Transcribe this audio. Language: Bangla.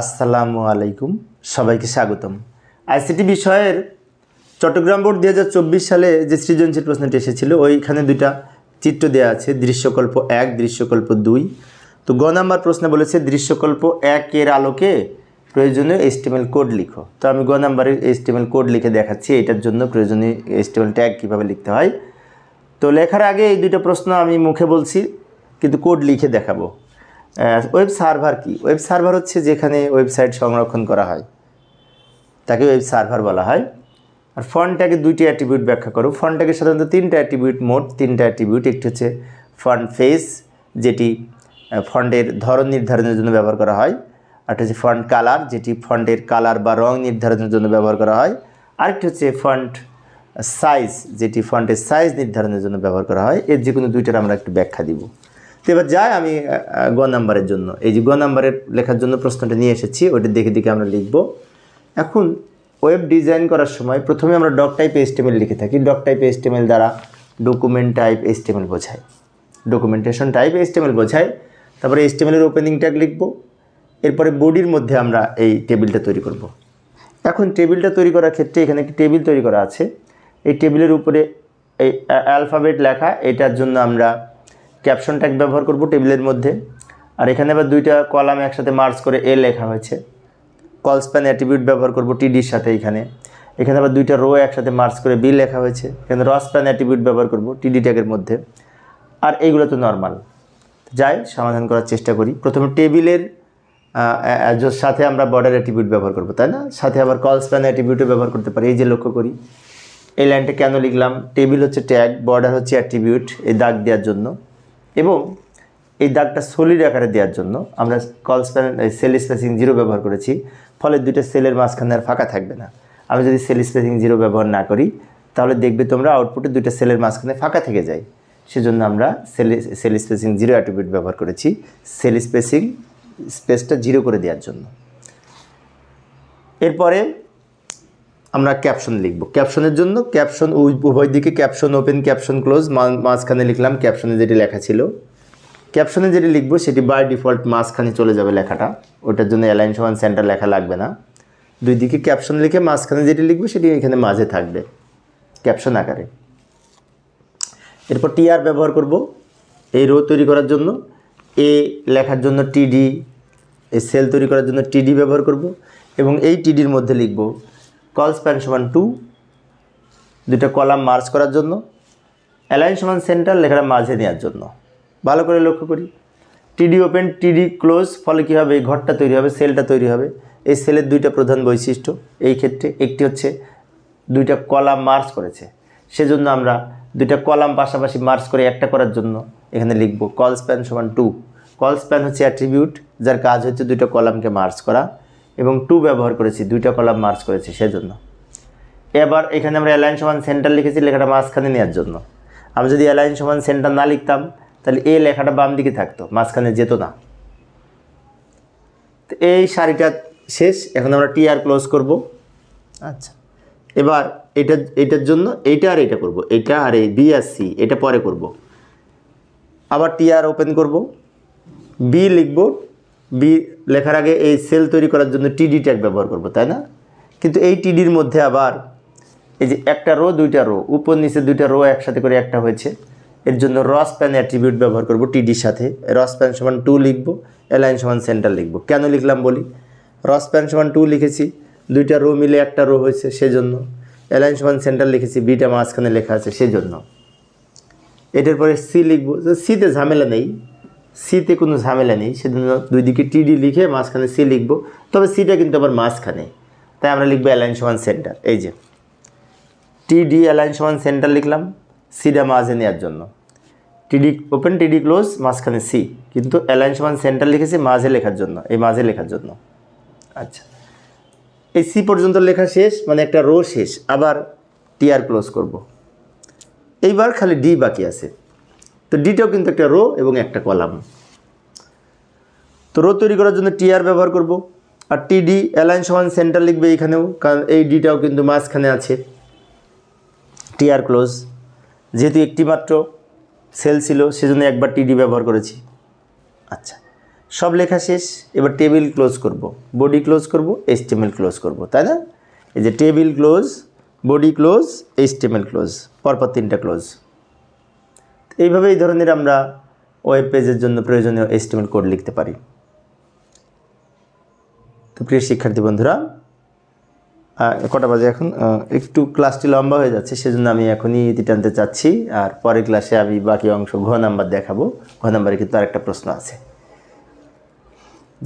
আসসালামু আলাইকুম, সবাইকে স্বাগতম। আইসিটি বিষয়ের চট্টগ্রাম বোর্ড দু হাজার চব্বিশ সালে যে সৃজনশীল প্রশ্নটি এসেছিল, ওইখানে দুইটা চিত্র দেওয়া আছে, দৃশ্যকল্প এক, দৃশ্যকল্প দুই। তো গ নাম্বার প্রশ্নে বলেছে, দৃশ্যকল্প এক এর আলোকে প্রয়োজনীয় এস্টিমেল কোড লিখো। তো আমি গ নাম্বারের এস্টিমেল কোড লিখে দেখাচ্ছি, এটার জন্য প্রয়োজনীয় এস্টিমেল ট্যাগ কীভাবে লিখতে হয়। তো লেখার আগে এই দুটো প্রশ্ন আমি মুখে বলছি, কিন্তু কোড লিখে দেখাবো। ওয়েব সার্ভার কি? ওয়েব সার্ভার হচ্ছে যেখানে ওয়েবসাইট সংরক্ষণ করা হয়। তাকে ওয়েব সার্ভার বলা হয়। আর ফন্টটাকে দুইটি অ্যাট্রিবিউট ব্যাখ্যা করো। ফন্টটাকে সাধারণত তিনটা অ্যাট্রিবিউট মোট তিনটা অ্যাট্রিবিউট একটি হচ্ছে ফন্ট ফেস যেটি ফন্টের ধরন নির্ধারণের জন্য ব্যবহার করা হয়। আরেকটি হচ্ছে ফন্ট কালার যেটি ফন্টের কালার বা রং নির্ধারণের জন্য ব্যবহার করা হয়। আরেকটি হচ্ছে ফন্ট সাইজ যেটি ফন্টের সাইজ নির্ধারণের জন্য ব্যবহার করা হয়। এর যে কোনো দুইটার আমরা একটু ব্যাখ্যা দিব। তো এবার যাই আমি গ নাম্বারের জন্য। এই যে গ নাম্বারের লেখার জন্য প্রশ্নটা নিয়ে এসেছি, ওইটা দেখে দেখে আমরা লিখব। এখন ওয়েব ডিজাইন করার সময় প্রথমে আমরা ডক টাইপ এস্টিমেল লিখে থাকি। ডক টাইপ এস্টিমেল দ্বারা ডকুমেন্ট টাইপ এস্টিমেল বোঝায় ডকুমেন্টেশন টাইপ এস্টিমেল বোঝায় তারপরে এস্টিমেলের ওপেনিং ট্যাগ লিখব। এরপরে বডির মধ্যে আমরা এই টেবিলটা তৈরি করব। এখন টেবিলটা তৈরি করার ক্ষেত্রে এখানে একটি টেবিল তৈরি করা আছে। এই টেবিলের উপরে এই অ্যালফাবেট লেখা। এটার জন্য আমরা ক্যাপশন ট্যাগ ব্যবহার করব টেবিলের মধ্যে। আর এখানে আবার দুইটা কলাম একসাথে মার্চ করে এ লেখা হয়েছে। কল স্প্যান অ্যাট্রিবিউট ব্যবহার করব টিডির সাথে এখানে। এখানে আবার দুইটা রো একসাথে মার্চ করে বি লেখা হয়েছে। এখানে র স্প্যান অ্যাট্রিবিউট ব্যবহার করব টিডি ট্যাগের মধ্যে। আর এইগুলো তো নর্মাল যাই, সমাধান করার চেষ্টা করি। প্রথমে টেবিলের সাথে আমরা বর্ডার অ্যাট্রিবিউট ব্যবহার করব, তাই না? সাথে আবার কল স্প্যান অ্যাট্রিবিউটও ব্যবহার করতে পারি। এই যে লক্ষ্য করি। এই লাইনটা কেন লিখলাম? টেবিল হচ্ছে ট্যাগ বর্ডার হচ্ছে অ্যাট্রিবিউট এই দাগ দেওয়ার জন্য। এবং এই দাগটা সলিড আকারে দেওয়ার জন্য আমরা colspan cellspacing zero ব্যবহার করেছি, ফলে দুইটা সেলের মাঝখানে আর ফাঁকা থাকবে না। আমি যদি সেল স্পেসিং জিরো ব্যবহার না করি, তাহলে দেখবে তোমরা আউটপুটে দুইটা সেলের মাঝখানে ফাঁকা থেকে যায়। সেজন্য আমরা cell cellspacing zero attribute ব্যবহার করেছি সেল স্পেসিং স্পেসটা জিরো করে দেওয়ার জন্য। এরপরে আমরা ক্যাপশন লিখব। ক্যাপশনের জন্য ক্যাপশন উভয় দিকে ক্যাপশন ওপেন ক্যাপশন ক্লোজ মাঝখানে লিখলাম ক্যাপশনে যেটি লেখা ছিল। ক্যাপশনে যেটি লিখব, সেটি বাই ডিফল্ট মাঝখানে চলে যাবে লেখাটা। ওটার জন্য অ্যালাইন সমান সেন্টার লেখা লাগবে না। দুই দিকে ক্যাপশন লিখে মাঝখানে যেটি লিখব, সেটি এখানে মাঝে থাকবে ক্যাপশন আকারে। এরপর টিআর ব্যবহার করব। এই রো তৈরি করার জন্য এ লেখার জন্য টিডি এই সেল তৈরি করার জন্য টিডি ব্যবহার করব। এবং এই টিডির মধ্যে লিখব কল স্প্যান সমান টু দুটো কলাম মার্চ করার জন্য, অ্যালাইন সমান সেন্টার লেখাটা মাঝে নেওয়ার জন্য। ভালো করে লক্ষ্য করি। টিডি ওপেন, টিডি ক্লোজ, ফলে কী হবে? এই ঘরটা তৈরি হবে, সেলটা তৈরি হবে। এই সেলের দুইটা প্রধান বৈশিষ্ট্য, এই ক্ষেত্রে একটি হচ্ছে দুইটা কলাম মার্চ করেছে। সেজন্য আমরা দুইটা কলাম পাশাপাশি মার্চ করে একটা করার জন্য এখানে লিখব কল স্প্যান সমান টু। কল স্প্যান হচ্ছে অ্যাট্রিবিউট, যার কাজ হচ্ছে দুইটা কলামকে মার্চ করা। এবং টু ব্যবহার করেছি দুইটা কলাম মার্চ করেছি সেজন্য। এবার এখানে আমরা অ্যালাইন সমান সেন্টার লিখেছি লেখাটা মাঝখানে নেওয়ার জন্য। আমি যদি অ্যালাইন সমান সেন্টার না লিখতাম তাহলে এই লেখাটা বাম দিকে থাকতো মাঝখানে যেত না। তো এই শাড়িটা শেষ এখন আমরা টিআর ক্লোজ করব। আচ্ছা। এবার এটা এটার জন্য এইটা আর এটা করব এটা আর এই বি আর সি এটা পরে করব। আবার টিআর ওপেন করব বি লিখব বি লেখার আগে এই সেল তৈরি করার জন্য টিডি ট্যাগ ব্যবহার করব, তাই না? কিন্তু এই টিডির মধ্যে আবার এই যে একটা রো, দুইটা রো, উপর নিচে দুইটা রো একসাথে করে একটা হয়েছে, এর জন্য রস প্যান অ্যাট্রিবিউট ব্যবহার করব টিডির সাথে। রস প্যান সমান টু লিখব, অ্যালাইন সমান সেন্টার লিখব। কেন লিখলাম বলি? রস প্যান সমান টু লিখেছি, দুইটা রো মিলে একটা রো হয়েছে, সেজন্য। অ্যালাইন সমান সেন্টার লিখেছি, বিটা মাঝখানে লেখা আছে, সেজন্য। এটার পরে সি লিখব সিতে ঝামেলা নেই। সিতে কোনো ঝামেলা নেই। সেজন্য দুই দিকে টিডি লিখে মাঝখানে সি লিখব। তবে সিটা কিন্তু আবার মাঝখানে। তাই আমরা লিখব অ্যালাইন সমান সেন্টার এই যে টিডি অ্যালাইন সমান সেন্টার লিখলাম। সিটা মাঝে নেওয়ার জন্য। টিডি ওপেন টিডি ক্লোজ মাঝখানে সি কিন্তু অ্যালাইন সমান সেন্টার লিখেছি মাঝে লেখার জন্য। এই মাঝে লেখার জন্য। আচ্ছা। এই সি পর্যন্ত লেখা শেষ মানে একটা রো শেষ। আবার টিআর ক্লোজ করব। এইবার খালি ডি বাকি আছে। তো ডিটাও কিন্তু একটা রো এবং একটা কলাম। তো রো তৈরি করার জন্য টিআর ব্যবহার করব। আর টিডি অ্যালাইন সমান সেন্টার লিখবে এইখানেও, কারণ এই ডিটাও কিন্তু মাঝখানে আছে। টিআর ক্লোজ যেহেতু একটি মাত্র সেল ছিল, সেজন্য একবার টিডি ব্যবহার করেছি। আচ্ছা সব লেখা শেষ। এবার টেবিল ক্লোজ করব। বডি ক্লোজ করব এইচটিএমএল ক্লোজ করব, তাই না? এই যে table close body close HTML close পরপর তিনটা ক্লোজ এইভাবে এই ধরনের আমরা ওয়েব পেজের জন্য প্রয়োজনীয় এস্টিমেট কোড লিখতে পারি। তো প্রিয় শিক্ষার্থী বন্ধুরা কটা বাজে এখন? একটু ক্লাসটি লম্বা হয়ে যাচ্ছে, সেজন্য আমি এখনই ইতি টানতে চাচ্ছি, আর পরের ক্লাসে আমি বাকি অংশ ঘ নাম্বার দেখাবো। ঘ নাম্বারে কিন্তু আরেকটা প্রশ্ন আছে।